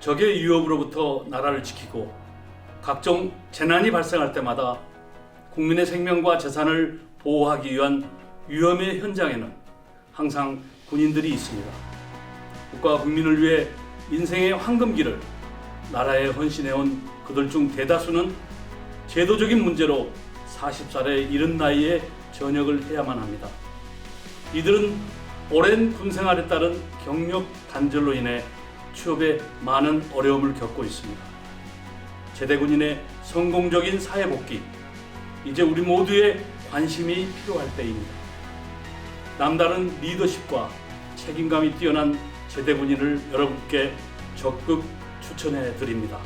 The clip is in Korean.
적의 위협으로부터 나라를 지키고 각종 재난이 발생할 때마다 국민의 생명과 재산을 보호하기 위한 위험의 현장에는 항상 군인들이 있습니다. 국가 국민을 위해 인생의 황금기를 나라에 헌신해온 그들 중 대다수는 제도적인 문제로 40살에 이른 나이에 전역을 해야만 합니다. 이들은 오랜 군 생활에 따른 경력 단절로 인해 취업에 많은 어려움을 겪고 있습니다. 제대군인의 성공적인 사회 복귀, 이제 우리 모두의 관심이 필요할 때입니다. 남다른 리더십과 책임감이 뛰어난 제대군인을 여러분께 적극 추천해 드립니다.